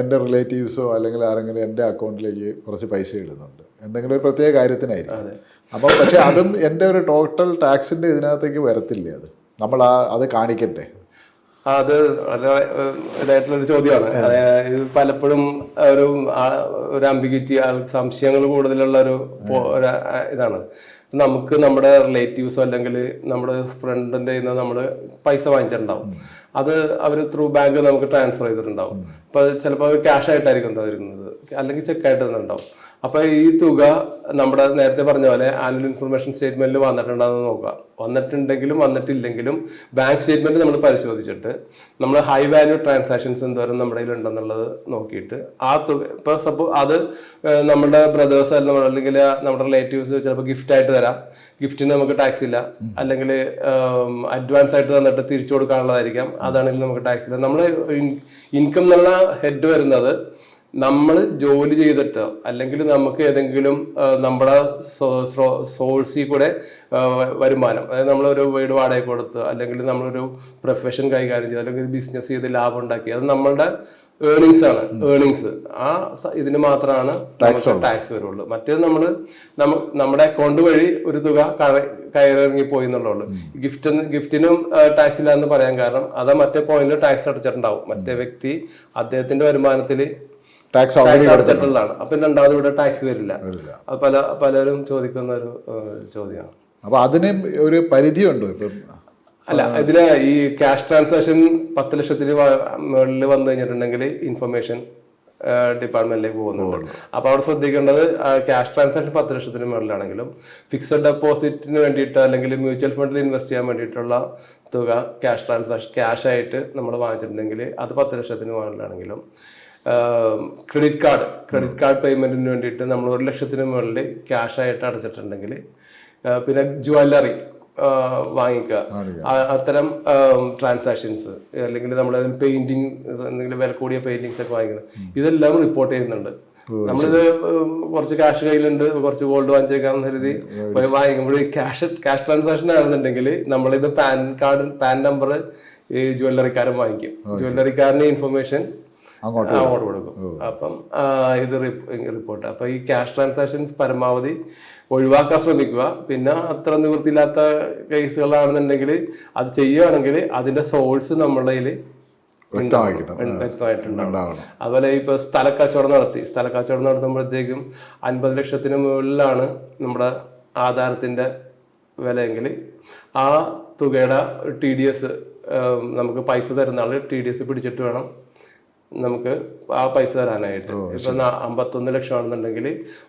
എന്റെ റിലേറ്റീവ്സോ അല്ലെങ്കിൽ ആരെങ്കിലും എന്റെ അക്കൗണ്ടിലേക്ക് കുറച്ച് പൈസ ഇടുന്നുണ്ട്. എന്തെങ്കിലും ഒരു പ്രത്യേക കാര്യത്തിനായിരിക്കും. അപ്പോൾ പക്ഷേ അതും എന്റെ ഒരു ടോട്ടൽ ടാക്സിന്റെ ഇതിനകത്തേക്ക് വരത്തില്ലേ അത്? നമ്മൾ ആ അത് കാണിക്കട്ടെ? അത് വളരെ ഏഹ്, ചോദ്യമാണ്. ഇത് പലപ്പോഴും ഒരു ഒരു ഒരു അംബിഗിറ്റി സംശയങ്ങൾ കൂടുതലുള്ള ഒരു ഇതാണ്. നമുക്ക് നമ്മുടെ റിലേറ്റീവ്സോ അല്ലെങ്കിൽ നമ്മുടെ ഫ്രണ്ടിന്റെ കയ്യിൽ നിന്ന് നമ്മൾ പൈസ വാങ്ങിച്ചിട്ടുണ്ടാവും. അത് അവർ ത്രൂ ബാങ്ക് നമുക്ക് ട്രാൻസ്ഫർ ചെയ്തിട്ടുണ്ടാവും. അപ്പൊ ചിലപ്പോൾ ക്യാഷ് ആയിട്ടായിരിക്കും തരുന്നത് അല്ലെങ്കിൽ ചെക്ക് ആയിട്ട് തന്നിട്ടുണ്ടാവും അപ്പൊ ഈ തുക നമ്മുടെ നേരത്തെ പറഞ്ഞ പോലെ ആനുവൽ ഇൻഫർമേഷൻ സ്റ്റേറ്റ്മെന്റിൽ വന്നിട്ടുണ്ടെന്ന് നോക്കുക. വന്നിട്ടുണ്ടെങ്കിലും വന്നിട്ടില്ലെങ്കിലും ബാങ്ക് സ്റ്റേറ്റ്മെന്റ് നമ്മൾ പരിശോധിച്ചിട്ട് നമ്മൾ ഹൈ വാല്യൂ ട്രാൻസാക്ഷൻസ് എന്തോരം നമ്മുടെ കയ്യിൽ ഉണ്ടെന്നുള്ളത് നോക്കിയിട്ട് ആ തുക ഇപ്പൊ സപ്പോ അത് നമ്മുടെ ബ്രദേഴ്സ് അല്ലെങ്കിൽ നമ്മുടെ റിലേറ്റീവ്സ് ചിലപ്പോൾ ഗിഫ്റ്റ് ആയിട്ട് തരാം. ഗിഫ്റ്റിന് നമുക്ക് ടാക്സ് ഇല്ല. അല്ലെങ്കിൽ അഡ്വാൻസ് ആയിട്ട് തന്നിട്ട് തിരിച്ചു കൊടുക്കാനുള്ളതായിരിക്കാം. അതാണെങ്കിൽ നമുക്ക് ടാക്സ് ഇല്ല. നമ്മൾ ഇൻകം എന്നുള്ള ഹെഡ് വരുന്നത് നമ്മൾ ജോലി ചെയ്തിട്ട് അല്ലെങ്കിൽ നമുക്ക് ഏതെങ്കിലും നമ്മുടെ സോഴ്സിൽ കൂടെ വരുമാനം. അതായത് നമ്മളൊരു വീട് വാടക കൊടുത്ത് അല്ലെങ്കിൽ നമ്മളൊരു പ്രൊഫഷൻ കൈകാര്യം ചെയ്ത് അല്ലെങ്കിൽ ബിസിനസ് ചെയ്ത് ലാഭം ഉണ്ടാക്കി. അത് നമ്മളുടെ ഏർണിങ്സ് ആണ്. ഏർണിങ്സ് ആ ഇതിന് മാത്രമാണ് ടാക്സ് വരുള്ളൂ. മറ്റേത് നമ്മൾ നമ്മുടെ അക്കൗണ്ട് വഴി ഒരു തുക കയറിറങ്ങി പോയി എന്നുള്ളൂ ഗിഫ്റ്റ് ഗിഫ്റ്റിനും ടാക്സ് ഇല്ല എന്ന് പറയാൻ കാരണം അത് മറ്റേ പോയിന്റിൽ ടാക്സ് അടച്ചിട്ടുണ്ടാവും. മറ്റേ വ്യക്തി അദ്ദേഹത്തിന്റെ വരുമാനത്തിൽ ടാക്സ് അടച്ചിട്ടുള്ളതാണ് അപ്പൊ രണ്ടാമത് ഇവിടെ ടാക്സ് വരില്ല. അത് പല പലരും ചോദിക്കുന്ന ഒരു ചോദ്യമാണ്. അപ്പൊ അതിന് ഒരു പരിധിയുണ്ടോ ഇപ്പം. അല്ല ഇതിൽ ഈ ക്യാഷ് ട്രാൻസാക്ഷൻ പത്ത് ലക്ഷത്തിന് മുകളിൽ വന്നു കഴിഞ്ഞിട്ടുണ്ടെങ്കിൽ ഇൻഫർമേഷൻ ഡിപ്പാർട്ട്മെന്റിലേക്ക് പോകുന്നുണ്ട്. അപ്പൊ അവിടെ ശ്രദ്ധിക്കേണ്ടത് ക്യാഷ് ട്രാൻസാക്ഷൻ പത്ത് ലക്ഷത്തിന് മുകളിലാണെങ്കിലും ഫിക്സഡ് ഡെപ്പോസിറ്റിന് വേണ്ടിയിട്ട് അല്ലെങ്കിൽ മ്യൂച്വൽ ഫണ്ടിൽ ഇൻവെസ്റ്റ് ചെയ്യാൻ വേണ്ടിയിട്ടുള്ള തുക ക്യാഷ് ട്രാൻസാക്ഷൻ ക്യാഷ് ആയിട്ട് നമ്മൾ വാങ്ങിച്ചിട്ടുണ്ടെങ്കിൽ അത് പത്ത് ലക്ഷത്തിന് മുകളിലാണെങ്കിലും ക്രെഡിറ്റ് കാർഡ് ക്രെഡിറ്റ് കാർഡ് പേയ്മെന്റിന് വേണ്ടിയിട്ട് നമ്മൾ ഒരു ലക്ഷത്തിന് മുകളിൽ ക്യാഷ് ആയിട്ട് അടച്ചിട്ടുണ്ടെങ്കിൽ പിന്നെ ജുവല്ലറി വാങ്ങിക്കുക. അത്തരം ട്രാൻസാക്ഷൻസ് അല്ലെങ്കിൽ നമ്മൾ പെയിന്റിങ് എന്തെങ്കിലും വില കൂടിയ പെയിന്റിങ്സ് ഒക്കെ വാങ്ങിക്കുന്നത് ഇതെല്ലാം റിപ്പോർട്ട് ചെയ്യുന്നുണ്ട്. നമ്മളിത് കുറച്ച് ക്യാഷ് കയ്യിലുണ്ട് കുറച്ച് ഗോൾഡ് വാങ്ങിച്ചേക്കാന്ന് കരുതി വാങ്ങിക്കുമ്പോൾ ക്യാഷ് ക്യാഷ് ട്രാൻസാക്ഷൻ ആണെന്നുണ്ടെങ്കിൽ നമ്മളിത് പാൻ കാർഡ് പാൻ നമ്പർ ഈ ജ്വല്ലറിക്കാരൻ വാങ്ങിക്കും. ജ്വല്ലറിക്കാരന്റെ ഇൻഫർമേഷൻ അങ്ങോട്ട് അങ്ങോട്ട് കൊടുക്കും. അപ്പം ഇത് റിപ്പോർട്ട്. അപ്പൊ ഈ ക്യാഷ് ട്രാൻസാക്ഷൻസ് പരമാവധി ഒഴിവാക്കാൻ ശ്രമിക്കുക. പിന്നെ അത്ര നിവൃത്തിയില്ലാത്ത കേസുകളാണെന്നുണ്ടെങ്കിൽ അത് ചെയ്യുകയാണെങ്കിൽ അതിന്റെ സോഴ്സ് നമ്മളുടെ കയ്യിൽ വ്യക്തമാക്കിയിട്ടും അതുപോലെ ഇപ്പൊ സ്ഥല കച്ചവടം നടത്തി. സ്ഥല കച്ചവടം നടത്തുമ്പോഴത്തേക്കും അൻപത് ലക്ഷത്തിന് മുകളിലാണ് നമ്മുടെ ആധാരത്തിന്റെ വിലയെങ്കിൽ ആ തുകയുടെ ടി ഡി എസ് നമുക്ക് പൈസ തരുന്ന ആൾ ടി ഡി എസ് പിടിച്ചിട്ട് വേണം നമുക്ക് ആ പൈസ തരാനായിട്ട്. ഇപ്പൊ അമ്പത്തൊന്ന് ലക്ഷം ആണെന്നുണ്ടെങ്കിൽ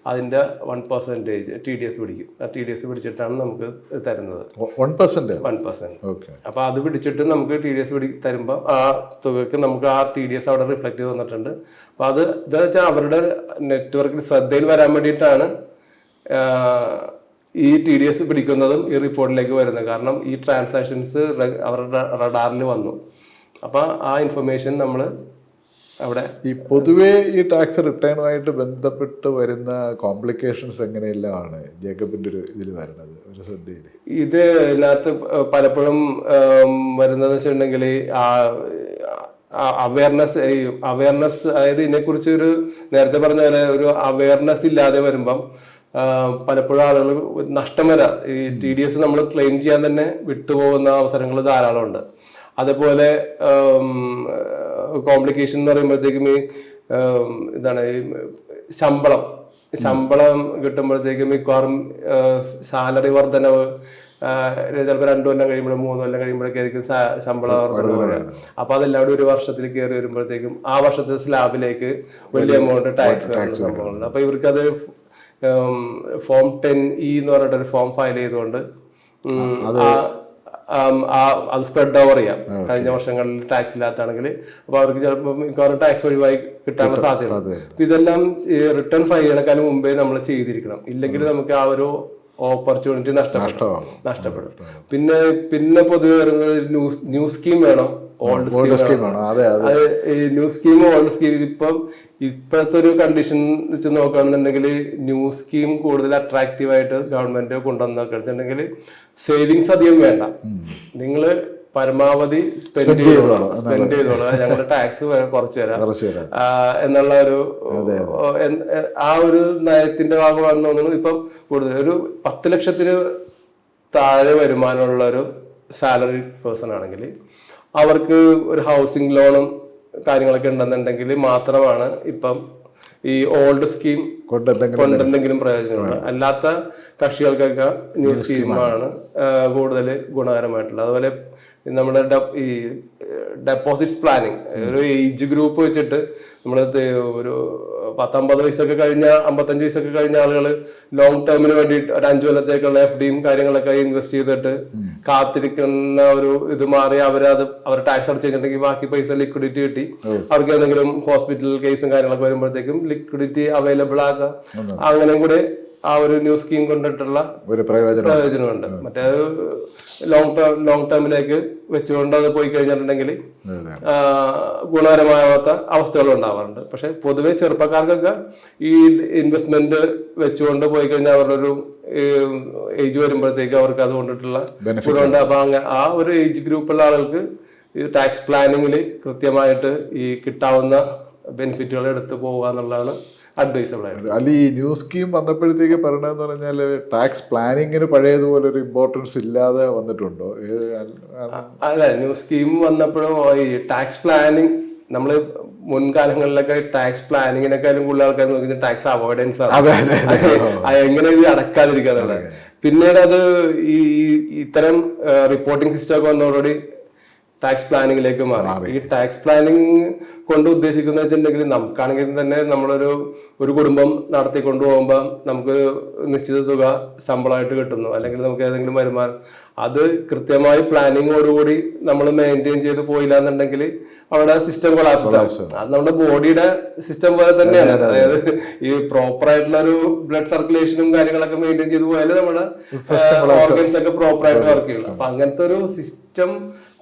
അതിന്റെ one percentage T D S പിടിക്കും. ആ ടി ഡി എസ് പിടിച്ചിട്ടാണ് നമുക്ക് തരുന്നത്. One percent one percent okay. അപ്പൊ അത് പിടിച്ചിട്ട് നമുക്ക് ടി ഡി എസ് പിടി തരുമ്പോൾ ആ തുകയ്ക്ക് നമുക്ക് ആ ടി ഡി എസ് അവിടെ റിഫ്ലക്ട് ചെയ്ത് വന്നിട്ടുണ്ട്. അപ്പൊ അത് എന്താ വെച്ചാൽ അവരുടെ നെറ്റ്വർക്കിൽ ശ്രദ്ധയിൽ വരാൻ വേണ്ടിയിട്ടാണ് ഈ ടി ഡി എസ് പിടിക്കുന്നതും ഈ റിപ്പോർട്ടിലേക്ക് വരുന്നത്. കാരണം ഈ ട്രാൻസാക്ഷൻസ് അവരുടെ റഡാറിൽ വന്നു. അപ്പൊ ആ ഇൻഫർമേഷൻ നമ്മൾ അവിടെ? ഈ പൊതുവേ ഈ ടാക്സ് റിട്ടേണുമായിട്ട് ബന്ധപ്പെട്ട് വരുന്ന കോംപ്ലിക്കേഷൻസ് എങ്ങനെയെല്ലാമാണ് ജേക്കബിന്റെ ഒരു ഇതിൽ വരുന്നത് ഒരു ശ്രദ്ധയിൽ ഇത് ഇതിനകത്ത് പലപ്പോഴും വരുന്നതെന്ന് വെച്ചിട്ടുണ്ടെങ്കിൽ അവയർനെസ് അവയർനെസ് അതായത് ഇതിനെക്കുറിച്ച് ഒരു നേരത്തെ പറഞ്ഞ പോലെ ഒരു അവയർനെസ് ഇല്ലാതെ വരുമ്പം പലപ്പോഴും ആളുകൾ നഷ്ടം വരാം. ഈ ടി ഡി എസ് നമ്മൾ ക്ലെയിം ചെയ്യാൻ തന്നെ വിട്ടുപോകുന്ന അവസരങ്ങൾ ധാരാളമുണ്ട്. അതേപോലെ കോംപ്ലിക്കേഷൻ എന്ന് പറയുമ്പോഴത്തേക്കും ഈ ഇതാണ് എന്താണ് ഈ ശമ്പളം. ശമ്പളം കിട്ടുമ്പോഴത്തേക്കും മിക്കവാറും സാലറി വർധനവ് ചിലപ്പോൾ രണ്ടു കൊല്ലം കഴിയുമ്പോഴും മൂന്ന് കൊല്ലം കഴിയുമ്പോഴൊക്കെ ആയിരിക്കും ശമ്പള വർധനവ് വരിക. അപ്പൊ അതെല്ലാം ഒരു വർഷത്തിൽ കയറി വരുമ്പോഴത്തേക്കും ആ വർഷത്തെ സ്ലാബിലേക്ക് വലിയ എമൗണ്ട് ടാക്സ് സംഭവങ്ങളുണ്ട് അപ്പൊ ഇവർക്കത് ഫോം ടെൻ ഇ എന്ന് പറഞ്ഞിട്ട് ഒരു ഫോം ഫയൽ ചെയ്തുകൊണ്ട് അത് സ്പ്രെഡ് ഓവർ ചെയ്യാം. കഴിഞ്ഞ വർഷങ്ങളിൽ ടാക്സ് ഇല്ലാത്താണെങ്കിൽ അപ്പൊ അവർക്ക് ചിലപ്പോൾ മിക്കവാറും ടാക്സ് ഒഴിവായി കിട്ടാനുള്ള സാധ്യത. അപ്പൊ ഇതെല്ലാം റിട്ടേൺ ഫയൽ ചെയ്യണക്കാൻ മുമ്പേ നമ്മൾ ചെയ്തിരിക്കണം. ഇല്ലെങ്കിൽ നമുക്ക് ആ ഒരു ഓപ്പർച്യൂണിറ്റി നഷ്ടപ്പെടും. നഷ്ടപ്പെടും. പിന്നെ പിന്നെ പൊതുവെ വരുന്നത് ന്യൂസ് ന്യൂ സ്കീം വേണം. ഓൾഡ് സ്കീം വേണം. അതെ ന്യൂ സ്കീം ഓൾഡ് സ്കീം ഇപ്പം ഇപ്പോഴത്തെ ഒരു കണ്ടീഷൻ വെച്ച് നോക്കുകയാണെന്നുണ്ടെങ്കിൽ ന്യൂ സ്കീം കൂടുതൽ അട്രാക്റ്റീവ് ആയിട്ട് ഗവൺമെന്റ് കൊണ്ടുവന്നിട്ടുണ്ടെങ്കിൽ സേവിങ്സ് അധികം വേണ്ട. നിങ്ങൾ പരമാവധി സ്പെൻഡ് ചെയ്തോളാം. സ്പെൻഡ് ചെയ്തോളാം. ഞങ്ങൾ ടാക്സ് കുറച്ച് തരാം. എന്നുള്ള ഒരു ആ ഒരു നയത്തിന്റെ ഭാഗമാണെന്ന് തോന്നുന്നു. ഇപ്പം കൂടുതൽ ഒരു പത്ത് ലക്ഷത്തിന് താഴെ വരുമാനമുള്ള ഒരു സാലറി പേഴ്സൺ ആണെങ്കിൽ അവർക്ക് ഒരു ഹൗസിംഗ് ലോണും കാര്യങ്ങളൊക്കെ ഉണ്ടെന്നുണ്ടെങ്കിൽ മാത്രമാണ് ഇപ്പം ഈ ഓൾഡ് സ്കീം കൊണ്ടെന്തെങ്കിലും പ്രയോജനമുണ്ട് അല്ലാത്ത കക്ഷികൾക്കൊക്കെ ന്യൂ സ്കീമാണ് കൂടുതൽ ഗുണകരമായിട്ടുള്ളത്. അതുപോലെ നമ്മുടെ ഈ ഡെപ്പോസിറ്റ്സ് പ്ലാനിങ് ഒരു ഏജ് ഗ്രൂപ്പ് വെച്ചിട്ട് നമ്മൾ ഒരു പത്തൊമ്പത് വയസ്സൊക്കെ കഴിഞ്ഞ അമ്പത്തഞ്ച് വയസ്സൊക്കെ കഴിഞ്ഞ ആളുകൾ ലോങ് ടേമിന് വേണ്ടിയിട്ട് ഒരു അഞ്ചു കൊല്ലത്തേക്കുള്ള എഫ് ഡിയും കാര്യങ്ങളൊക്കെ ഇൻവെസ്റ്റ് ചെയ്തിട്ട് കാത്തിരിക്കുന്ന ഒരു ഇത് മാറി അവരത് അവർ ടാക്സ് അടച്ചു കഴിഞ്ഞിട്ടുണ്ടെങ്കിൽ ബാക്കി പൈസ ലിക്വിഡിറ്റി കിട്ടി. അവർക്ക് എന്തെങ്കിലും ഹോസ്പിറ്റൽ കേസും കാര്യങ്ങളൊക്കെ വരുമ്പോഴത്തേക്കും ലിക്വിഡിറ്റി അവൈലബിൾ ആക്കുക അങ്ങനെയും കൂടെ ആ ഒരു ന്യൂ സ്കീം കൊണ്ടിട്ടുള്ള ഒരു പ്രയോജനം പ്രയോജനമുണ്ട്. മറ്റേ ലോങ് ടേം ലോങ് ടേമിലേക്ക് വെച്ചുകൊണ്ട് അത് പോയി കഴിഞ്ഞിട്ടുണ്ടെങ്കിൽ ഗുണകരമാകാത്ത ഗുണകരമാവാത്ത അവസ്ഥകൾ ഉണ്ടാവാറുണ്ട്. പക്ഷെ പൊതുവെ ചെറുപ്പക്കാർക്കൊക്കെ ഈ ഇൻവെസ്റ്റ്മെന്റ് വെച്ചുകൊണ്ട് പോയി കഴിഞ്ഞാൽ അവരുടെ ഒരു ഏജ് വരുമ്പോഴത്തേക്ക് അവർക്ക് അത് കൊണ്ടിട്ടുള്ള ഗുണമുണ്ട്. അപ്പൊ ആ ഒരു ഏജ് ഗ്രൂപ്പുള്ള ആളുകൾക്ക് ഈ ടാക്സ് പ്ലാനിങ്ങിൽ കൃത്യമായിട്ട് ഈ കിട്ടാവുന്ന ബെനിഫിറ്റുകൾ എടുത്തു പോവുക എന്നുള്ളതാണ് അഡ്വൈസബിൾ ആയിരുന്നു. അല്ല ഈ ന്യൂ സ്കീം വന്നപ്പോഴത്തേക്ക് പറയണമെന്ന് പറഞ്ഞാൽ ടാക്സ് പ്ലാനിങ്ങിന് പഴയതുപോലെ ഒരു ഇമ്പോർട്ടൻസ് ഇല്ലാതെ വന്നിട്ടുണ്ടോ? അല്ല- ന്യൂ സ്കീം വന്നപ്പോഴും ഈ ടാക്സ് പ്ലാനിങ് നമ്മൾ മുൻകാലങ്ങളിലൊക്കെ ടാക്സ് പ്ലാനിങ്ങിനെക്കാളും കൂടുതൽ ആൾക്കാർ നോക്കുന്നത് ടാക്സ് അവോയ്ഡൻസ് ആണ്. എങ്ങനെ ഇത് അടക്കാതിരിക്കുക എന്നുള്ളത്. പിന്നീട് അത് ഈ- ഇത്തരം റിപ്പോർട്ടിംഗ് സിസ്റ്റം ഒക്കെ വന്നതോടുകൂടി ടാക്സ് പ്ലാനിങ്ങിലേക്ക് മാറി. ഈ ടാക്സ് പ്ലാനിങ് കൊണ്ട് ഉദ്ദേശിക്കുന്നത് വെച്ചിട്ടുണ്ടെങ്കിൽ നമുക്കാണെങ്കിൽ തന്നെ നമ്മളൊരു ഒരു കുടുംബം നടത്തി കൊണ്ടുപോകുമ്പോൾ നമുക്ക് നിശ്ചിത തുക ശമ്പളമായിട്ട് കിട്ടുന്നു. അല്ലെങ്കിൽ നമുക്ക് ഏതെങ്കിലും വരുമാനം. അത് കൃത്യമായി പ്ലാനിങ്ങോടുകൂടി നമ്മൾ മെയിന്റെയിൻ ചെയ്ത് പോയില്ല എന്നുണ്ടെങ്കിൽ അവിടെ സിസ്റ്റം കൊളാപ്സ് അത് നമ്മുടെ ബോഡിയുടെ സിസ്റ്റം പോലെ തന്നെയാണ്. അതായത് ഈ പ്രോപ്പർ ആയിട്ടുള്ള ഒരു ബ്ലഡ് സർക്കുലേഷനും കാര്യങ്ങളൊക്കെ മെയിന്റെയിൻ ചെയ്ത് പോയാലേ നമ്മുടെ ഓർഗൻസ് ഒക്കെ പ്രോപ്പർ ആയിട്ട് വർക്ക് ചെയ്യുള്ളൂ. അപ്പൊ അങ്ങനത്തെ ഒരു സിസ്റ്റം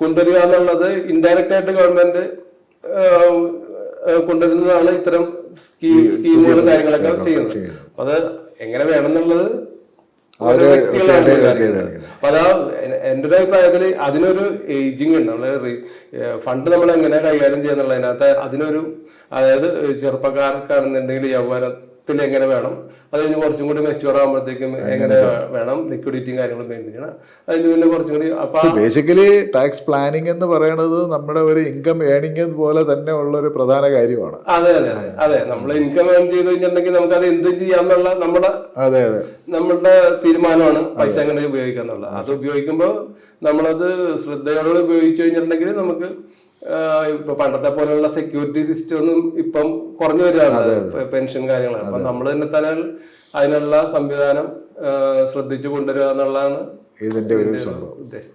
കൊണ്ടുവരിക എന്നുള്ളത് ഇൻഡയറക്റ്റ് ആയിട്ട് ഗവൺമെന്റ് കൊണ്ടുവരുന്നതാണ് ഇത്തരം സ്കീമുകളും കാര്യങ്ങളൊക്കെ ചെയ്യുന്നത്. അപ്പൊ അത് എങ്ങനെ വേണം എന്നുള്ളത് ഓരോ വ്യക്തികളാണ്. അപ്പൊ അതാ എന്റെ ഒരു അഭിപ്രായത്തിൽ അതിനൊരു ഏജിങ് ഉണ്ട്. നമ്മൾ ഫണ്ട് നമ്മൾ എങ്ങനെ കൈകാര്യം ചെയ്യുന്നുള്ള അതിനകത്ത് അതിനൊരു അതായത് ചെറുപ്പക്കാർക്കാണെന്നുണ്ടെങ്കിൽ യൗവനത്തിൽ എങ്ങനെ വേണം? അത് കഴിഞ്ഞ് കുറച്ചും കൂടി മെച്ചുവർ ആകുമ്പോഴത്തേക്കും എങ്ങനെ വേണം? ലിക്വിഡിറ്റിയും കാര്യങ്ങളും മെയിന്റെയിൻ ചെയ്യണം. അതിന് പിന്നെ കുറച്ചും കൂടി അപ്പൊ ബേസിക്കലി ടാക്സ് പ്ലാനിങ് എന്ന് പറയുന്നത് നമ്മുടെ ഒരു ഇൻകം ഏണിംഗ് പോലെ തന്നെ ഉള്ള ഒരു പ്രധാന കാര്യമാണ്. അതെ അതെ അതെ നമ്മൾ ഇൻകം ഏൺ ചെയ്ത് കഴിഞ്ഞിട്ടുണ്ടെങ്കിൽ നമുക്ക് അത് എന്ത് ചെയ്യാന്നുള്ള നമ്മുടെ അതെ അതെ. നമ്മളുടെ തീരുമാനമാണ് പൈസ എങ്ങനെ ഉപയോഗിക്കുക എന്നുള്ളത്. അത് ഉപയോഗിക്കുമ്പോൾ നമ്മളത് ശ്രദ്ധയോടെ ഉപയോഗിച്ചു കഴിഞ്ഞിട്ടുണ്ടെങ്കിൽ നമുക്ക് ഇപ്പൊ പണ്ടത്തെ പോലെയുള്ള സെക്യൂരിറ്റി സിസ്റ്റം ഒന്നും ഇപ്പം കുറഞ്ഞു വരികയാണ്. പെൻഷൻ കാര്യങ്ങൾ അപ്പൊ നമ്മൾ തന്നെ തന്നെ അതിനുള്ള സംവിധാനം ശ്രദ്ധിച്ചു കൊണ്ടുവരിക എന്നുള്ളതാണ് ഇതിന്റെ ഒരു ഉദ്ദേശം.